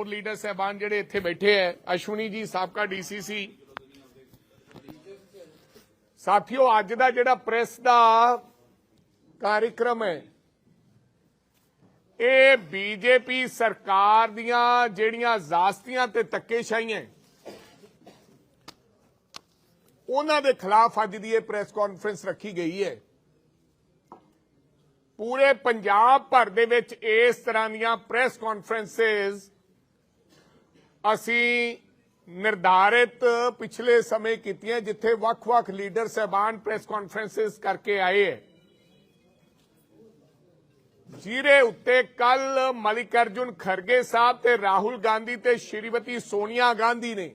ਹੋਰ ਲੀਡਰ ਸਹਿਬਾਨ ਜਿਹੜੇ ਇੱਥੇ ਬੈਠੇ ਐ, ਅਸ਼ਵਨੀ ਜੀ, ਸਾਬਕਾ ਡੀਸੀਸੀ। ਸਾਥੀਓ, ਅੱਜ ਦਾ ਜਿਹੜਾ ਪ੍ਰੈਸ ਦਾ ਕਾਰਜਕ੍ਰਮ ਹੈ ਇਹ ਬੀਜੇਪੀ ਸਰਕਾਰ ਦੀਆਂ ਜਿਹੜੀਆਂ ਜ਼ਾਸਤੀਆਂ ਤੇ ਧੱਕੇਸ਼ਾਹੀਆਂ ਉਹਨਾਂ ਦੇ ਖਿਲਾਫ ਅੱਜ ਦੀ ਇਹ ਪ੍ਰੈਸ ਕਾਨਫਰੰਸ ਰੱਖੀ ਗਈ ਹੈ ਪੂਰੇ ਪੰਜਾਬ ਭਰ ਦੇ ਵਿੱਚ ਇਸ ਤਰ੍ਹਾਂ ਦੀਆਂ ਪ੍ਰੈਸ ਕਾਨਫਰੰਸਸ ਅਸੀਂ ਨਿਰਧਾਰਿਤ ਪਿਛਲੇ ਸਮੇਂ ਕੀਤੀਆਂ ਜਿੱਥੇ ਵੱਖ-ਵੱਖ ਲੀਡਰ ਸਹਿਬਾਨ ਪ੍ਰੈਸ ਕਾਨਫਰੰਸਸ ਕਰਕੇ ਆਏ ਹੈ। ਜਿਹਦੇ ਉੱਤੇ ਕੱਲ ਮਲਿਕਾਰਜੁਨ ਖਰਗੇ ਸਾਹਿਬ ਤੇ ਰਾਹੁਲ ਗਾਂਧੀ ਤੇ ਸ਼੍ਰੀਮਤੀ ਸੋਨੀਆ ਗਾਂਧੀ ਨੇ।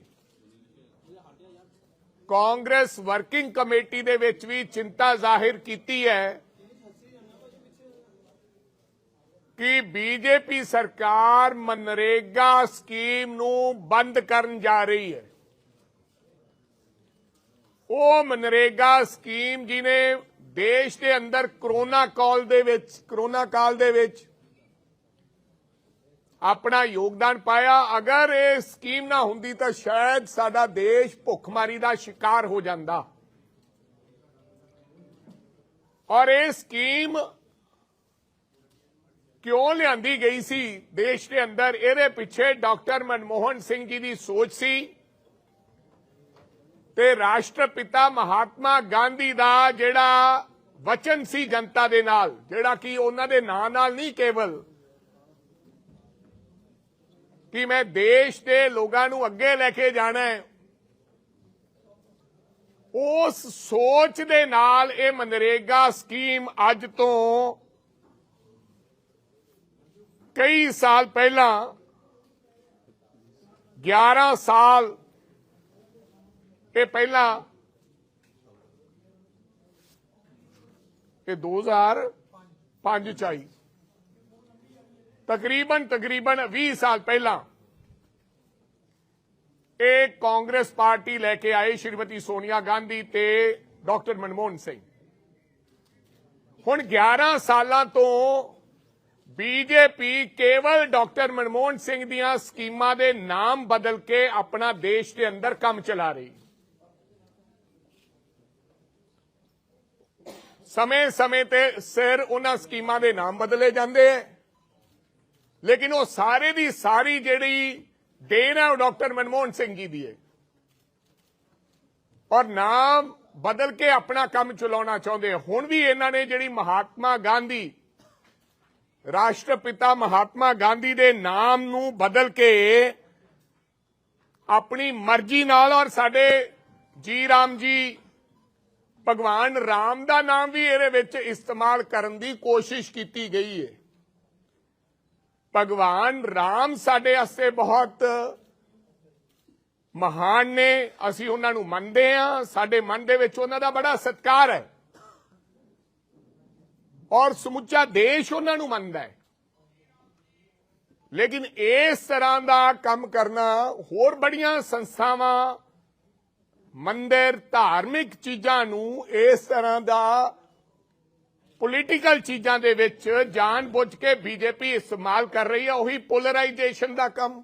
ਕਾਂਗਰਸ ਵਰਕਿੰਗ ਕਮੇਟੀ ਦੇ ਵਿੱਚ ਵੀ ਚਿੰਤਾ ਜ਼ਾਹਿਰ ਕੀਤੀ ਹੈ। ਕਿ ਬੀਜੇਪੀ ਸਰਕਾਰ ਮਨਰੇਗਾ ਸਕੀਮ ਨੂੰ ਬੰਦ ਕਰਨ ਜਾ ਰਹੀ ਹੈ। ਉਹ ਮਨਰੇਗਾ ਸਕੀਮ ਜਿਹਨੇ ਦੇਸ਼ ਦੇ ਅੰਦਰ ਕਰੋਨਾ ਕਾਲ ਦੇ ਵਿੱਚ, ਕਰੋਨਾ ਕਾਲ ਦੇ ਵਿੱਚ ਆਪਣਾ ਯੋਗਦਾਨ ਪਾਇਆ। ਅਗਰ ਇਹ ਸਕੀਮ ਨਾ ਹੁੰਦੀ ਤਾਂ ਸ਼ਾਇਦ ਸਾਡਾ ਦੇਸ਼ ਭੁੱਖਮਾਰੀ ਦਾ ਸ਼ਿਕਾਰ ਹੋ ਜਾਂਦਾ। ਔਰ ਇਹ ਸਕੀਮ ਕਿਉਂ ਲਿਆਂਦੀ ਗਈ ਸੀ? ਦੇਸ਼ ਦੇ ਅੰਦਰ ਇਹਦੇ ਪਿੱਛੇ ਡਾਕਟਰ ਮਨਮੋਹਨ ਸਿੰਘ ਜੀ ਦੀ ਸੋਚ ਸੀ ਤੇ ਰਾਸ਼ਟਰਪਿਤਾ ਮਹਾਤਮਾ ਗਾਂਧੀ ਦਾ ਜਿਹੜਾ ਵਚਨ ਸੀ ਜਨਤਾ ਦੇ ਨਾਲ, ਜਿਹੜਾ ਕਿ ਉਹਨਾਂ ਦੇ ਨਾਂ ਨਾਲ ਨਹੀਂ ਕੇਵਲ ਕਿ ਮੈਂ ਦੇਸ਼ ਦੇ ਲੋਕਾਂ ਨੂੰ ਅੱਗੇ ਲੈ ਕੇ ਜਾਣਾ ਹੈ, ਉਸ ਸੋਚ ਦੇ ਨਾਲ ਇਹ ਮਨਰੇਗਾ ਸਕੀਮ ਅੱਜ ਤੋਂ ਕਈ ਸਾਲ ਪਹਿਲਾਂ 11 ਸਾਲ ਇਹ ਪਹਿਲਾਂ ਇਹ 2005 ਚ ਆਈ ਤਕਰੀਬਨ ਤਕਰੀਬਨ 20 ਸਾਲ ਪਹਿਲਾਂ ਇਹ ਕਾਂਗਰਸ ਪਾਰਟੀ ਲੈ ਕੇ ਆਏ ਸ਼੍ਰੀਮਤੀ ਸੋਨੀਆ ਗਾਂਧੀ ਤੇ ਡਾਕਟਰ ਮਨਮੋਹਨ ਸਿੰਘ ਹੁਣ 11 ਸਾਲਾਂ ਤੋਂ ਬੀਜੇਪੀ ਕੇਵਲ ਡਾਕਟਰ ਮਨਮੋਹਨ ਸਿੰਘ ਦੀਆਂ ਸਕੀਮਾਂ ਦੇ ਨਾਮ ਬਦਲ ਕੇ ਆਪਣਾ ਦੇਸ਼ ਦੇ ਅੰਦਰ ਕੰਮ ਚਲਾ ਰਹੀ। ਸਮੇਂ-ਸਮੇਂ ਤੇ ਸਿਰ ਉਹਨਾਂ ਸਕੀਮਾਂ ਦੇ ਨਾਮ ਬਦਲੇ ਜਾਂਦੇ ਐ। ਲੇਕਿਨ ਉਹ ਸਾਰੇ ਦੀ ਸਾਰੀ ਜਿਹੜੀ ਦੇਣ ਹੈ ਉਹ ਡਾਕਟਰ ਮਨਮੋਹਨ ਸਿੰਘ ਜੀ ਦੀ ਹੈ ਔਰ ਨਾਮ ਬਦਲ ਕੇ ਆਪਣਾ ਕੰਮ ਚਲਾਉਣਾ ਚਾਹੁੰਦੇ ਹੁਣ ਵੀ ਇਹਨਾਂ ਨੇ ਜਿਹੜੀ ਮਹਾਤਮਾ ਗਾਂਧੀ ਰਾਸ਼ਟਰਪਿਤਾ ਮਹਾਤਮਾ ਗਾਂਧੀ ਦੇ ਨਾਮ ਨੂੰ ਬਦਲ ਕੇ ਆਪਣੀ ਮਰਜ਼ੀ ਨਾਲ ਔਰ ਸਾਡੇ ਜੀ ਰਾਮ ਜੀ, ਭਗਵਾਨ ਰਾਮ ਦਾ ਨਾਮ ਵੀ ਇਹਦੇ ਵਿੱਚ ਇਸਤੇਮਾਲ ਕਰਨ ਦੀ ਕੋਸ਼ਿਸ਼ ਕੀਤੀ ਗਈ ਹੈ ਭਗਵਾਨ ਰਾਮ ਸਾਡੇ ਵਾਸਤੇ ਬਹੁਤ ਮਹਾਨ ਨੇ, ਅਸੀਂ ਉਹਨਾਂ ਨੂੰ ਮੰਨਦੇ ਹਾਂ, ਸਾਡੇ ਮਨ ਦੇ ਵਿੱਚ ਉਹਨਾਂ ਦਾ ਬੜਾ ਸਤਿਕਾਰ ਹੈ। ਔਰ ਸਮੁੱਚਾ ਦੇਸ਼ ਉਹਨਾਂ ਨੂੰ ਮੰਨਦਾ ਹੈ। ਲੇਕਿਨ ਇਸ ਤਰ੍ਹਾਂ ਦਾ ਕੰਮ ਕਰਨਾ, ਹੋਰ ਬੜੀਆਂ ਸੰਸਥਾਵਾਂ, ਮੰਦਿਰ, ਧਾਰਮਿਕ ਚੀਜ਼ਾਂ ਨੂੰ ਇਸ ਤਰ੍ਹਾਂ ਦਾ ਪੋਲੀਟੀਕਲ ਚੀਜ਼ਾਂ ਦੇ ਵਿੱਚ ਜਾਣਬੁੱਝ ਕੇ ਬੀਜੇਪੀ ਇਸਤੇਮਾਲ ਕਰ ਰਹੀ ਹੈ, ਉਹੀ ਪੋਲਰਾਈਜੇਸ਼ਨ ਦਾ ਕੰਮ।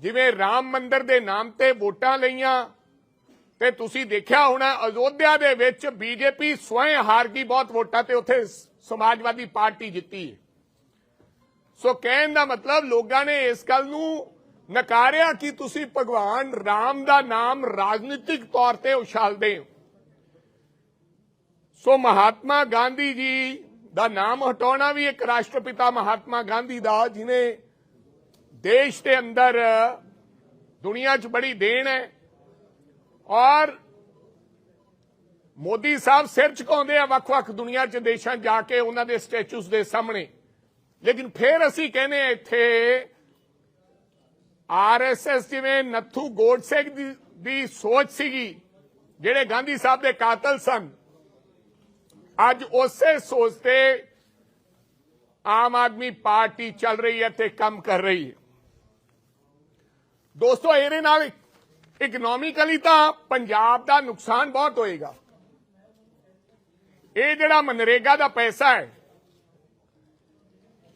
ਜਿਵੇਂ ਰਾਮ ਮੰਦਿਰ ਦੇ ਨਾਮ ਤੇ ਵੋਟਾਂ ਲਈਆਂ ਤੇ ਤੁਸੀਂ ਦੇਖਿਆ ਹੋਣਾ, ਅਯੋਧਿਆ ਦੇ ਵਿੱਚ ਬੀਜੇਪੀ ਸਵੈ ਹਾਰ ਗਈ ਬਹੁਤ ਵੋਟਾਂ ਤੇ ਉੱਥੇ ਸਮਾਜਵਾਦੀ ਪਾਰਟੀ ਜਿੱਤੀ। ਸੋ ਕਹਿਣ ਦਾ ਮਤਲਬ ਲੋਕਾਂ ਨੇ ਇਸ ਗੱਲ ਨੂੰ ਨਕਾਰਿਆ ਕਿ ਤੁਸੀਂ ਭਗਵਾਨ ਰਾਮ ਦਾ ਨਾਮ ਰਾਜਨੀਤਿਕ ਤੌਰ ਤੇ ਉਛਾਲਦੇ ਹੋ। ਸੋ ਮਹਾਤਮਾ ਗਾਂਧੀ ਜੀ ਦਾ ਨਾਮ ਹਟਾਉਣਾ ਵੀ ਇੱਕ ਰਾਸ਼ਟਰਪਿਤਾ ਮਹਾਤਮਾ ਗਾਂਧੀ ਦਾ, ਜਿਨੇ ਦੇਸ਼ ਦੇ ਅੰਦਰ ਦੁਨੀਆ 'ਚ ਬੜੀ ਦੇਣ ਹੈ। ਔਰ ਮੋਦੀ ਸਾਹਿਬ ਸਿਰ ਝੁਕਾਉਂਦੇ ਆ ਵੱਖ-ਵੱਖ ਦੁਨੀਆ 'ਚ ਦੇਸ਼ਾਂ ਜਾ ਕੇ ਉਹਨਾਂ ਦੇ ਸਟੈਚੂਸ ਦੇ ਸਾਹਮਣੇ। ਲੇਕਿਨ ਫਿਰ ਅਸੀਂ ਕਹਿੰਦੇ ਆ ਇੱਥੇ ਆਰਐਸਐਸ ਜਿਵੇਂ ਨੱਥੂ ਗੋਡਸੇ ਦੀ ਦੀ ਸੋਚ ਸੀਗੀ, ਜਿਹੜੇ ਗਾਂਧੀ ਸਾਹਿਬ ਦੇ ਕਾਤਲ ਸਨ, ਅੱਜ ਉਸੇ ਸੋਚ ਤੇ ਆਮ ਆਦਮੀ ਪਾਰਟੀ ਚੱਲ ਰਹੀ ਹੈ ਤੇ ਕੰਮ ਕਰ ਰਹੀ ਹੈ। ਦੋਸਤੋ, ਇਹਦੇ ਨਾਲ ਇਕਨੋਮਿਕਲੀ ਤਾਂ ਪੰਜਾਬ ਦਾ ਨੁਕਸਾਨ ਬਹੁਤ ਹੋਏਗਾ। ਇਹ ਜਿਹੜਾ ਮਨਰੇਗਾ ਦਾ ਪੈਸਾ ਹੈ,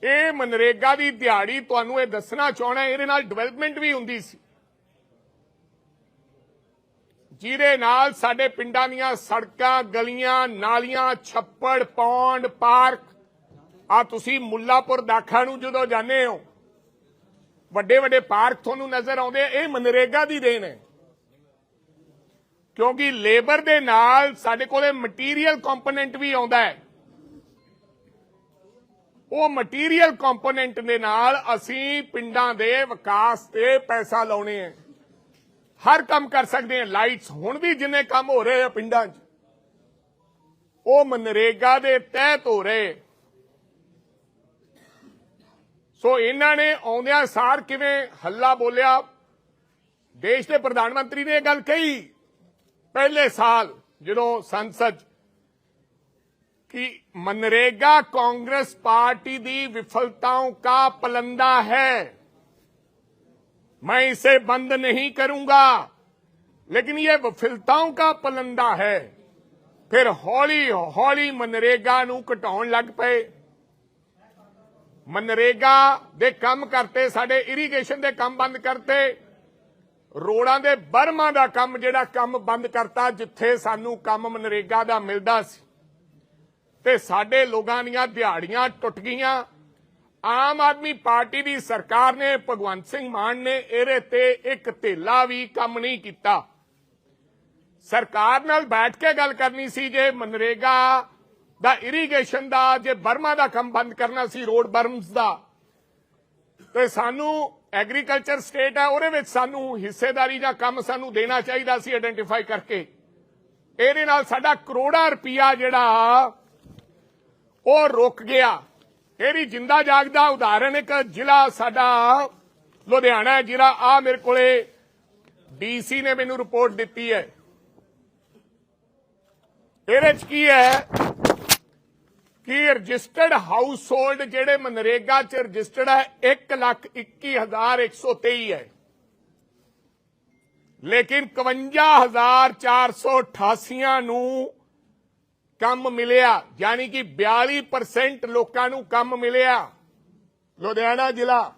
ਇਹ ਮਨਰੇਗਾ ਦੀ ਦਿਹਾੜੀ ਤੁਹਾਨੂੰ ਇਹ ਦੱਸਣਾ ਚਾਹਣਾ ਇਹਦੇ ਨਾਲ ਡਿਵੈਲਪਮੈਂਟ ਵੀ ਹੁੰਦੀ ਸੀ। ਜਿਹਦੇ ਨਾਲ ਸਾਡੇ ਪਿੰਡਾਂ ਦੀਆਂ ਸੜਕਾਂ, ਗਲੀਆਂ, ਨਾਲੀਆਂ, ਛੱਪੜ, ਪੌਂਡ, ਪਾਰਕ ਆ ਤੁਸੀਂ ਮੁੱਲਾਪੁਰ ਦਾਖਾ ਨੂੰ ਜਦੋਂ ਜਾਂਦੇ ਹੋ ਵੱਡੇ ਵੱਡੇ ਪਾਰਕ ਤੁਹਾਨੂੰ ਨਜ਼ਰ ਆਉਂਦੇ ਇਹ ਮਨਰੇਗਾ ਦੀ ਦੇਣ ਹੈ। ਕਿਉਂਕਿ ਲੇਬਰ ਦੇ ਨਾਲ ਸਾਡੇ ਕੋਲੇ ਮਟੀਰੀਅਲ ਕੰਪੋਨੈਂਟ ਵੀ ਆਉਂਦਾ ਹੈ। ਉਹ ਮਟੀਰੀਅਲ ਕੰਪੋਨੈਂਟ ਦੇ ਨਾਲ ਅਸੀਂ ਪਿੰਡਾਂ ਦੇ ਵਿਕਾਸ ਤੇ ਪੈਸਾ ਲਾਉਣੇ ਹੈ। ਹਰ ਕੰਮ ਕਰ ਸਕਦੇ ਹਾਂ। ਲਾਈਟਸ ਹੁਣ ਵੀ ਜਿੰਨੇ ਕੰਮ ਹੋ ਰਹੇ ਆ ਪਿੰਡਾਂ 'ਚ, ਉਹ ਮਨਰੇਗਾ ਦੇ ਤਹਿਤ ਹੋ ਰਹੇ। ਸੋ ਇਹਨਾਂ ਨੇ ਆਉਂਦਿਆਂ ਸਾਰ ਕਿਵੇਂ ਹੱਲਾ ਬੋਲਿਆ? ਦੇਸ਼ ਦੇ ਪ੍ਰਧਾਨ ਮੰਤਰੀ ਨੇ ਇਹ ਗੱਲ ਕਹੀ। ਪਹਿਲੇ ਸਾਲ ਜਦੋਂ ਸੰਸਦ 'ਚ कि मनरेगा कांग्रेस पार्टी दी विफलताओं का पलंदा है मैं इसे बंद नहीं करूंगा लेकिन ये विफलताओं का पलंदा है ਫਿਰ ਹੌਲੀ ਹੌਲੀ ਮਨਰੇਗਾ ਨੂੰ ਘਟਾਉਣ ਲੱਗ ਪਏ ਮਨਰੇਗਾ ਦੇ ਕੰਮ ਕਰਤੇ ਸਾਡੇ ਇਰੀਗੇਸ਼ਨ ਦੇ ਕੰਮ ਬੰਦ ਕਰਤੇ ਰੋਡਾਂ ਦੇ ਬਰਮਾ ਦਾ ਕੰਮ ਜਿਹੜਾ ਕੰਮ ਬੰਦ ਕਰਤਾ ਜਿੱਥੇ ਸਾਨੂੰ ਕੰਮ ਮਨਰੇਗਾ ਦਾ ਮਿਲਦਾ ਸੀ। ਤੇ ਸਾਡੇ ਲੋਕਾਂ ਦੀਆਂ ਦਿਹਾੜੀਆਂ ਟੁੱਟ ਗਈਆਂ। ਆਮ ਆਦਮੀ ਪਾਰਟੀ ਦੀ ਸਰਕਾਰ ਨੇ, ਭਗਵੰਤ ਸਿੰਘ ਮਾਨ ਨੇ ਇਹਦੇ ਤੇ ਇੱਕ ਧੇਲਾ ਵੀ ਕੰਮ ਨਹੀਂ ਕੀਤਾ। ਸਰਕਾਰ ਨਾਲ ਬੈਠ ਕੇ ਗੱਲ ਕਰਨੀ ਸੀ ਜੇ ਮਨਰੇਗਾ ਦਾ ਇਰੀਗੇਸ਼ਨ ਦਾ, ਜੇ ਬਰਮਾ ਦਾ ਕੰਮ ਬੰਦ ਕਰਨਾ ਸੀ ਰੋਡ ਬਰਮਸ ਦਾ। ਤੇ ਸਾਨੂੰ ਐਗਰੀਕਲਚਰ ਸਟੇਟ ਹੈ ਉਹਦੇ ਵਿੱਚ ਸਾਨੂੰ ਹਿੱਸੇਦਾਰੀ ਦਾ ਕੰਮ ਸਾਨੂੰ ਦੇਣਾ ਚਾਹੀਦਾ ਸੀ ਆਇਡੈਂਟੀਫਾਈ ਕਰਕੇ। ਇਹਦੇ ਨਾਲ ਸਾਡਾ ਕਰੋੜਾਂ ਰੁਪਇਆ ਜਿਹੜਾ ਉਹ ਰੁਕ ਗਿਆ। ਇਹਦੀ ਜਿੰਦਾ ਜਾਗਦਾ ਉਦਾਹਰਣ ਇੱਕ ਜ਼ਿਲ੍ਹਾ ਸਾਡਾ ਲੁਧਿਆਣਾ ਹੈ ਜਿਹੜਾ ਆ ਮੇਰੇ ਕੋਲੇ, ਡੀਸੀ ਨੇ ਮੈਨੂੰ ਰਿਪੋਰਟ ਦਿੱਤੀ ਹੈ। ਇਹਦੇ ਚ ਕੀ ਹੈ? ਕਿ ਰਜਿਸਟਰਡ ਹਾਊਸ ਹੋਲਡ ਜਿਹੜੇ ਮਨਰੇਗਾ ਚ ਰਜਿਸਟਰਡ ਹੈ 121123 ਹੈ। ਲੇਕਿਨ 51488 ਨੂੰ ਕੰਮ ਮਿਲਿਆ, ਯਾਨੀ ਕਿ 42% ਲੋਕਾਂ ਨੂੰ ਕੰਮ ਮਿਲਿਆ। ਲੁਧਿਆਣਾ ਜ਼ਿਲ੍ਹਾ,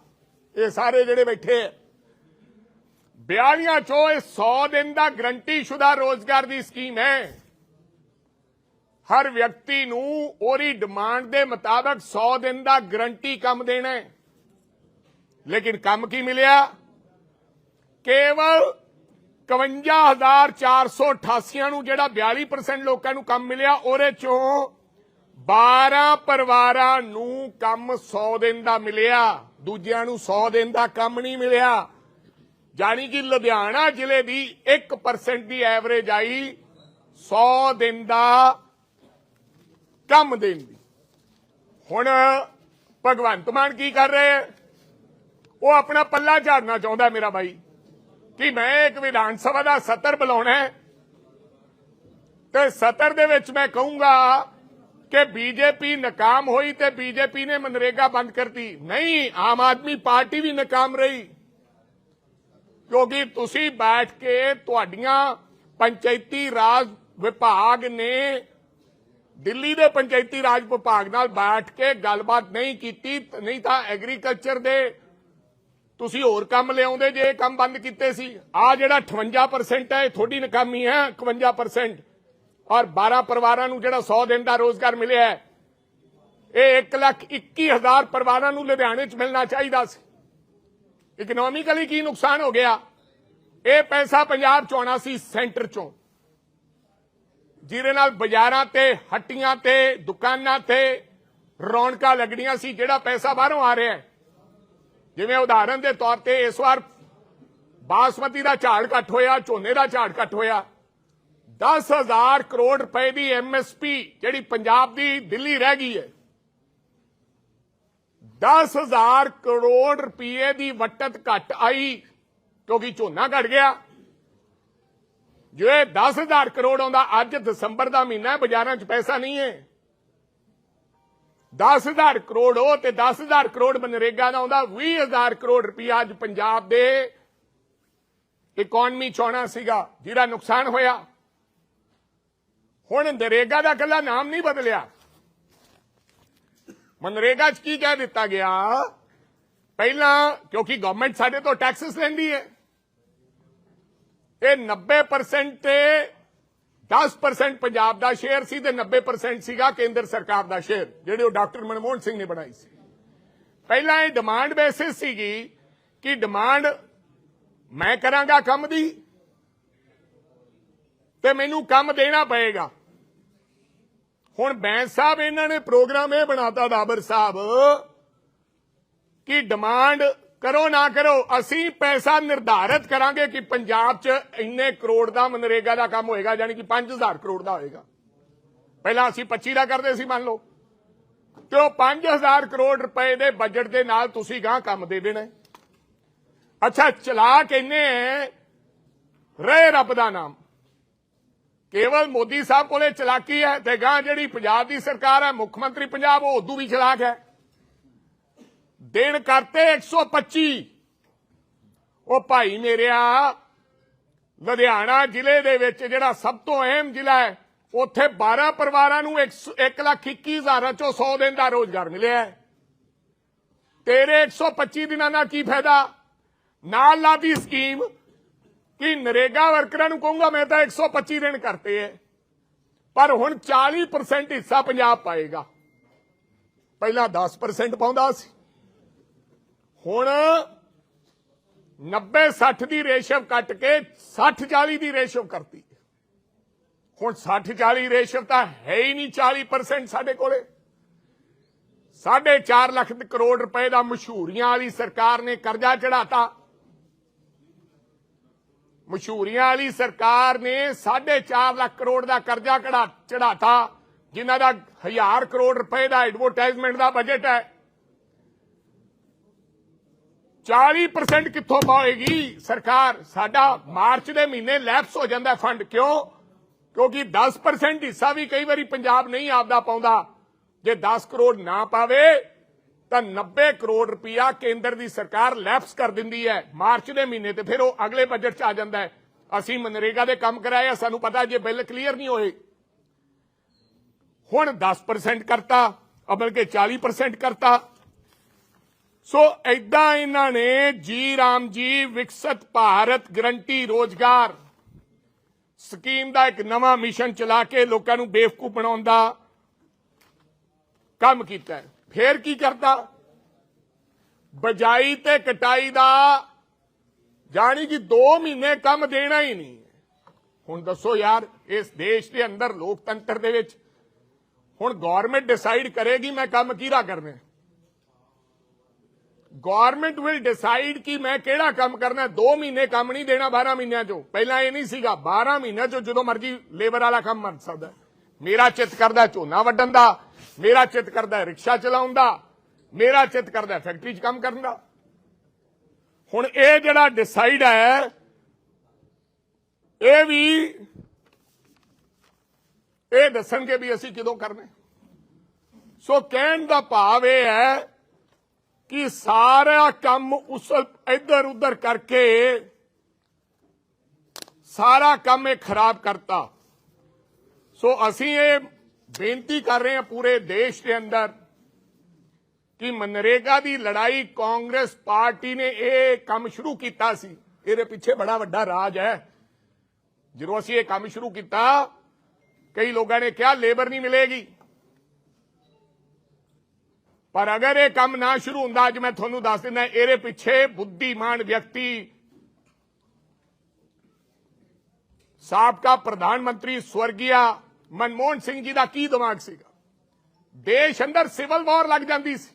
ਇਹ ਸਾਰੇ ਜਿਹੜੇ ਬੈਠੇ ਆ 42 ਚੋਂ ਇਹ 100 ਦਿਨ ਦਾ ਗਰੰਟੀ ਸ਼ੁਦਾ ਰੋਜ਼ਗਾਰ ਦੀ ਸਕੀਮ ਹੈ। ਹਰ ਵਿਅਕਤੀ ਨੂੰ ਉਹਦੀ ਡਿਮਾਂਡ ਦੇ ਮੁਤਾਬਕ 100 ਦਿਨ ਦਾ ਗਰੰਟੀ ਕੰਮ ਦੇਣਾ ਹੈ। ਲੇਕਿਨ ਕੰਮ ਕੀ ਮਿਲਿਆ? ਕੇਵਲ 51488 ਨੂੰ ਜਿਹੜਾ 42% ਲੋਕਾਂ ਨੂੰ ਕੰਮ ਮਿਲਿਆ, ਉਹਦੇ ਚੋਂ 12 ਪਰਿਵਾਰਾਂ ਨੂੰ ਕੰਮ 100 ਦਿਨ ਦਾ ਮਿਲਿਆ, ਦੂਜਿਆਂ ਨੂੰ 100 ਦਿਨ ਦਾ ਕੰਮ ਨਹੀਂ ਮਿਲਿਆ। ਜਾਨੀ ਕਿ ਲੁਧਿਆਣਾ ਜ਼ਿਲ੍ਹੇ ਦੀ 1% ਦੀ ਐਵਰੇਜ ਆਈ 100 ਦਿਨ ਦਾ ਕੰਮ ਦੇਣ ਦੀ। ਹੁਣ ਭਗਵੰਤ ਮਾਨ ਕੀ ਕਰ ਰਹੇ ਉਹ ਆਪਣਾ ਪੱਲਾ ਝਾੜਨਾ ਚਾਹੁੰਦਾ ਮੇਰਾ ਬਾਈ, ਕਿ ਮੈਂ ਇੱਕ ਵਿਧਾਨ ਸਭਾ ਦਾ ਸੱਤਰ ਬੁਲਾਉਣਾ ਹੈ। ਤੇ ਸੱਤਰ ਦੇ ਵਿੱਚ ਮੈਂ ਕਹੂੰਗਾ ਕਿ ਬੀਜੇਪੀ ਨਾਕਾਮ ਹੋਈ ਤੇ ਬੀਜੇਪੀ ਨੇ ਮਨਰੇਗਾ ਬੰਦ ਕਰਤੀ। ਨਹੀਂ, ਆਮ ਆਦਮੀ ਪਾਰਟੀ ਵੀ ਨਾਕਾਮ ਰਹੀ। ਕਿਉਂਕਿ ਤੁਸੀਂ ਬੈਠ ਕੇ ਤੁਹਾਡੀਆਂ ਪੰਚਾਇਤੀ ਰਾਜ ਵਿਭਾਗ ਨੇ ਦਿੱਲੀ ਦੇ ਪੰਚਾਇਤੀ ਰਾਜ ਵਿਭਾਗ ਨਾਲ ਬੈਠ ਕੇ ਗੱਲਬਾਤ ਨਹੀਂ ਕੀਤੀ, ਨਹੀਂ ਤਾਂ ਐਗਰੀਕਲਚਰ ਦੇ ਤੁਸੀਂ ਹੋਰ ਕੰਮ ਲਿਆਉਂਦੇ ਜੇ ਇਹ ਕੰਮ ਬੰਦ ਕੀਤੇ ਸੀ। ਆ ਜਿਹੜਾ 58% ਹੈ, ਇਹ ਤੁਹਾਡੀ ਨਕਾਮੀ ਹੈ 51% ਔਰ 12 ਪਰਿਵਾਰਾਂ ਨੂੰ ਜਿਹੜਾ 100 ਦਿਨ ਦਾ ਰੋਜ਼ਗਾਰ ਮਿਲਿਆ ਹੈ, ਇਹ 1 ਲੱਖ 21 ਹਜ਼ਾਰ ਪਰਿਵਾਰਾਂ ਨੂੰ ਲੁਧਿਆਣੇ 'ਚ ਮਿਲਣਾ ਚਾਹੀਦਾ ਸੀ। ਇਕਨੋਮਿਕਲੀ ਕੀ ਨੁਕਸਾਨ ਹੋ ਗਿਆ? ਇਹ ਪੈਸਾ ਪੰਜਾਬ 'ਚ ਆਉਣਾ ਸੀ, ਸੈਂਟਰ 'ਚੋਂ। ਜਿਹਦੇ ਨਾਲ ਬਾਜ਼ਾਰਾਂ ਤੇ, ਹੱਟੀਆਂ ਤੇ, ਦੁਕਾਨਾਂ ਤੇ ਰੌਣਕਾਂ ਲੱਗਣੀਆਂ ਸੀ, ਜਿਹੜਾ ਪੈਸਾ ਬਾਹਰੋਂ ਆ ਰਿਹਾ ਹੈ। ਜਿਵੇਂ ਉਦਾਹਰਨ ਦੇ ਤੌਰ ਤੇ ਇਸ ਵਾਰ ਬਾਸਮਤੀ ਦਾ ਝਾੜ ਘੱਟ ਹੋਇਆ, ਝੋਨੇ ਦਾ ਝਾੜ ਘੱਟ ਹੋਇਆ। 10000 ਕਰੋੜ ਰੁਪਏ ਦੀ ਐਮਐਸਪੀ ਜਿਹੜੀ ਪੰਜਾਬ ਦੀ ਦਿੱਲੀ ਰਹਿ ਗਈ ਹੈ। 10000 ਕਰੋੜ ਰੁਪਏ ਦੀ ਵਟਤ ਘੱਟ ਆਈ, ਕਿਉਂਕਿ ਝੋਨਾ ਘਟ ਗਿਆ। ਜੋ ਜੇ 10000 ਕਰੋੜ ਆਉਂਦਾ, ਅੱਜ ਦਸੰਬਰ ਦਾ ਮਹੀਨਾ ਬਾਜ਼ਾਰਾਂ 'ਚ ਪੈਸਾ ਨਹੀਂ ਹੈ। 10000 ਕਰੋੜ ਉਹ ਤੇ 10000 ਕਰੋੜ ਮਨਰੇਗਾ ਦਾ ਆਉਂਦਾ 20000 ਕਰੋੜ ਰੁਪਇਆ ਅੱਜ ਪੰਜਾਬ ਦੇ ਇਕਨੋਮੀ ਚੋਣਾ ਸੀਗਾ, ਜਿਹੜਾ ਨੁਕਸਾਨ ਹੋਇਆ। ਹੁਣ ਨਰੇਗਾ ਦਾ ਕੱਲਾ ਨਾਮ ਨਹੀਂ ਬਦਲਿਆ। ਮਨਰੇਗਾ 'ਚ ਕੀ ਕਹਿ ਦਿੱਤਾ ਗਿਆ? ਪਹਿਲਾਂ, ਕਿਉਂਕਿ ਗਵਰਨਮੈਂਟ ਸਾਡੇ ਤੋਂ ਟੈਕਸਸ ਲੈਂਦੀ ਹੈ। ਇਹ 90% ਤੇ 10% ਪੰਜਾਬ ਦਾ ਸ਼ੇਅਰ ਸੀ ਤੇ 90% ਸੀਗਾ ਕੇਂਦਰ ਸਰਕਾਰ ਦਾ ਸ਼ੇਅਰ ਜਿਹੜੇ ਉਹ ਡਾਕਟਰ ਮਨਮੋਹਨ ਸਿੰਘ ਨੇ ਬਣਾਈ ਸੀ। ਪਹਿਲਾਂ ਇਹ ਡਿਮਾਂਡ ਬੇਸਿਸ ਸੀਗੀ ਕਿ ਡਿਮਾਂਡ ਮੈਂ ਕਰਾਂਗਾ ਕੰਮ ਦੀ ਤੇ ਮੈਨੂੰ ਕੰਮ ਦੇਣਾ ਪਏਗਾ। ਹੁਣ ਬੈਂਸ ਸਾਹਿਬ ਇਹਨਾਂ ਨੇ ਪ੍ਰੋਗਰਾਮ ਇਹ ਬਣਾਤਾ, ਡਾਬਰ ਸਾਹਿਬ, ਕਿ ਡਿਮਾਂਡ ਕਰੋ ਨਾ ਕਰੋ ਅਸੀਂ ਪੈਸਾ ਨਿਰਧਾਰਿਤ ਕਰਾਂਗੇ ਕਿ ਪੰਜਾਬ 'ਚ ਇੰਨੇ ਕਰੋੜ ਦਾ ਮਨਰੇਗਾ ਦਾ ਕੰਮ ਹੋਏਗਾ ਯਾਨੀ ਕਿ 5000 ਕਰੋੜ ਦਾ ਹੋਏਗਾ। ਪਹਿਲਾਂ ਅਸੀਂ 25 ਦਾ ਕਰਦੇ ਸੀ ਮੰਨ ਲਓ। ਤੇ ਉਹ 5000 ਕਰੋੜ ਰੁਪਏ ਦੇ ਬਜਟ ਦੇ ਨਾਲ ਤੁਸੀਂ ਗਾਂ ਕੰਮ ਦੇ ਦੇਣਾ ਅੱਛਾ ਚਲਾਕ ਇੰਨੇ ਹੈ, ਰਹੇ ਰੱਬ ਦਾ ਨਾਮ। ਕੇਵਲ ਮੋਦੀ ਸਾਹਿਬ ਕੋਲੇ ਚਲਾਕੀ ਹੈ ਤੇ ਗਾਂ ਜਿਹੜੀ ਪੰਜਾਬ ਦੀ ਸਰਕਾਰ ਹੈ ਮੁੱਖ ਮੰਤਰੀ ਪੰਜਾਬ ਉਹ ਉਦੋਂ ਵੀ ਚਲਾਕ ਹੈ। ਦਿਨ ਕਰਤੇ 125 ਉਹ ਭਾਈ ਮੇਰਿਆ, ਲੁਧਿਆਣਾ ਜ਼ਿਲ੍ਹੇ ਦੇ ਵਿੱਚ ਜਿਹੜਾ ਸਭ ਤੋਂ ਅਹਿਮ ਜ਼ਿਲ੍ਹਾ ਹੈ, ਉੱਥੇ 12 ਪਰਿਵਾਰਾਂ ਨੂੰ 1 ਲੱਖ 21 ਹਜ਼ਾਰਾਂ ਚੋਂ 100 ਦਿਨ ਦਾ ਰੋਜ਼ਗਾਰ ਮਿਲਿਆ ਹੈ। ਤੇਰੇ 125 ਦਿਨਾਂ ਦਾ ਕੀ ਫਾਇਦਾ? ਨਾਲ ਲਾਦੀ ਸਕੀਮ ਕਿ ਨਰੇਗਾ ਵਰਕਰਾਂ ਨੂੰ ਕਹੂੰਗਾ, ਮੈਂ ਤਾਂ 125 ਦਿਨ ਕਰਤੇ ਐ। ਪਰ ਹੁਣ 40% ਹਿੱਸਾ ਪੰਜਾਬ ਪਾਏਗਾ। ਪਹਿਲਾਂ 10% ਪਾਉਂਦਾ ਸੀ। ਹੁਣ 90 60 ਦੀ ਰੇਸ਼ੋ ਕੱਟ ਕੇ 60 40 ਦੀ ਰੇਸ਼ੋ ਕਰਤੀ। ਹੁਣ 60 40 ਰੇਸ਼ੋ ਤਾਂ ਹੈ ਹੀ ਨਹੀਂ 40% ਸਾਡੇ ਕੋਲੇ। 4.5 ਲੱਖ ਕਰੋੜ ਰੁਪਏ ਦਾ ਮਸ਼ਹੂਰੀਆਂ ਵਾਲੀ ਸਰਕਾਰ ਨੇ ਕਰਜ਼ਾ ਚੜਾਤਾ ਮਸ਼ਹੂਰੀਆਂ ਵਾਲੀ ਸਰਕਾਰ ਨੇ 4.5 ਲੱਖ ਕਰੋੜ ਦਾ ਕਰਜ਼ਾ ਚੜਾਤਾ ਜਿਨ੍ਹਾਂ ਦਾ 1000 ਕਰੋੜ ਰੁਪਏ ਦਾ ਐਡਵਰਟਾਈਜ਼ਮੈਂਟ ਦਾ ਬਜਟ ਹੈ। 40% ਕਿੱਥੋਂ ਪਾਏਗੀ? ਸਰਕਾਰ, ਸਾਡਾ ਮਾਰਚ ਦੇ ਮਹੀਨੇ ਲੈਪਸ ਹੋ ਜਾਂਦਾ ਫੰਡ ਕਿਉਂ? ਕਿਉਂਕਿ 10% ਹਿੱਸਾ ਵੀ ਕਈ ਵਾਰੀ ਪੰਜਾਬ ਨਹੀਂ ਆਪਦਾ ਪਾਉਂਦਾ। ਜੇ 10 ਕਰੋੜ ਨਾ ਪਾਵੇ, ਤਾਂ 90 ਕਰੋੜ ਰੁਪਇਆ ਕੇਂਦਰ ਦੀ ਸਰਕਾਰ ਲੈਪਸ ਕਰ ਦਿੰਦੀ ਹੈ। ਮਾਰਚ ਦੇ ਮਹੀਨੇ ਤੇ ਫਿਰ ਉਹ ਅਗਲੇ ਬਜਟ 'ਚ ਆ ਜਾਂਦਾ ਹੈ। ਅਸੀਂ ਮਨਰੇਗਾ ਦੇ ਕੰਮ ਕਰਾਏ ਆ, ਸਾਨੂੰ ਪਤਾ ਜੇ ਬਿੱਲ ਕਲੀਅਰ ਨਹੀਂ ਹੋਏ। ਹੁਣ 10% ਕਰਤਾ, ਅਬਲ ਕੇ 40% ਕਰਤਾ। ਸੋ ਐਦਾਂ ਇਹਨਾਂ ਨੇ G Ram G Viksit Bharat guarantee Rozgar scheme ਦਾ ਇੱਕ ਨਵਾਂ ਮਿਸ਼ਨ ਚਲਾ ਕੇ ਲੋਕਾਂ ਨੂੰ ਬੇਵਕੂਫ ਬਣਾਉਣ ਦਾ ਕੰਮ ਕੀਤਾ ਫੇਰ ਕੀ ਕਰਦਾ ਬਜਾਈ ਤੇ ਕਟਾਈ ਦਾ ਜਾਣੀ ਕਿ 2 ਮਹੀਨੇ ਕੰਮ ਦੇਣਾ ਹੀ ਨਹੀਂ। ਹੁਣ ਦੱਸੋ ਯਾਰ, ਇਸ ਦੇਸ਼ ਦੇ ਅੰਦਰ ਲੋਕਤੰਤਰ ਦੇ ਵਿੱਚ ਹੁਣ ਗਵਰਨਮੈਂਟ ਡਿਸਾਈਡ ਕਰੇਗੀ ਮੈਂ ਕੰਮ ਕਿਹਦਾ ਕਰਨਾ ਗਵਰਨਮੈਂਟ ਵਿਲ ਡਿਸਾਈਡ ਕਿ ਮੈਂ ਕਿਹੜਾ ਕੰਮ ਕਰਨਾ 2 ਮਹੀਨੇ ਕੰਮ ਨਹੀਂ ਦੇਣਾ 12 ਮਹੀਨਿਆਂ ਚੋਂ ਪਹਿਲਾਂ ਇਹ ਨਹੀਂ ਸੀਗਾ 12 ਮਹੀਨਿਆਂ ਚੋਂ ਜਦੋਂ ਮਰਜ਼ੀ ਲੇਬਰ ਵਾਲਾ ਕੰਮ ਮੰਨ ਸਕਦਾ ਮੇਰਾ ਚਿੱਤ ਕਰਦਾ ਝੋਨਾ ਵੱਢਣ ਦਾ ਮੇਰਾ ਚਿੱਤ ਕਰਦਾ ਰਿਕਸ਼ਾ ਚਲਾਉਣ ਦਾ ਮੇਰਾ ਚਿੱਤ ਕਰਦਾ ਫੈਕਟਰੀ 'ਚ ਕੰਮ ਕਰਨ ਦਾ ਹੁਣ ਇਹ ਜਿਹੜਾ ਡਿਸਾਈਡ ਹੈ ਇਹ ਵੀ ਇਹ ਦੱਸਣਗੇ ਵੀ ਅਸੀਂ ਕਿਦੋਂ ਕਰਨਾ ਸੋ ਕਹਿਣ ਦਾ ਭਾਵ ਇਹ ਹੈ ਕਿ ਸਾਰਾ ਕੰਮ ਉਸਲ ਇੱਧਰ ਉੱਧਰ ਕਰਕੇ ਸਾਰਾ ਕੰਮ ਇਹ ਖਰਾਬ ਕਰਤਾ ਸੋ ਅਸੀਂ ਇਹ ਬੇਨਤੀ ਕਰ ਰਹੇ ਹਾਂ ਪੂਰੇ ਦੇਸ਼ ਦੇ ਅੰਦਰ ਕਿ ਮਨਰੇਗਾ ਦੀ ਲੜਾਈ ਕਾਂਗਰਸ ਪਾਰਟੀ ਨੇ ਇਹ ਕੰਮ ਸ਼ੁਰੂ ਕੀਤਾ ਸੀ ਇਹਦੇ ਪਿੱਛੇ ਬੜਾ ਵੱਡਾ ਰਾਜ ਹੈ ਜਦੋਂ ਅਸੀਂ ਇਹ ਕੰਮ ਸ਼ੁਰੂ ਕੀਤਾ ਕਈ ਲੋਕਾਂ ਨੇ ਕਿਹਾ ਲੇਬਰ ਨਹੀਂ ਮਿਲੇਗੀ ਪਰ ਅਗਰ ਇਹ ਕੰਮ ਨਾ ਸ਼ੁਰੂ ਹੁੰਦਾ, ਅੱਜ ਮੈਂ ਤੁਹਾਨੂੰ ਦੱਸ ਦਿੰਦਾ, ਇਹਦੇ ਪਿੱਛੇ ਬੁੱਧੀਮਾਨ ਵਿਅਕਤੀ ਸਾਬਕਾ ਪ੍ਰਧਾਨ ਮੰਤਰੀ ਸਵਰਗੀਆ ਮਨਮੋਹਨ ਸਿੰਘ ਜੀ ਦਾ ਕੀ ਦਿਮਾਗ ਸੀਗਾ? ਦੇਸ਼ ਅੰਦਰ ਸਿਵਲ ਵਾਰ ਲੱਗ ਜਾਂਦੀ ਸੀ।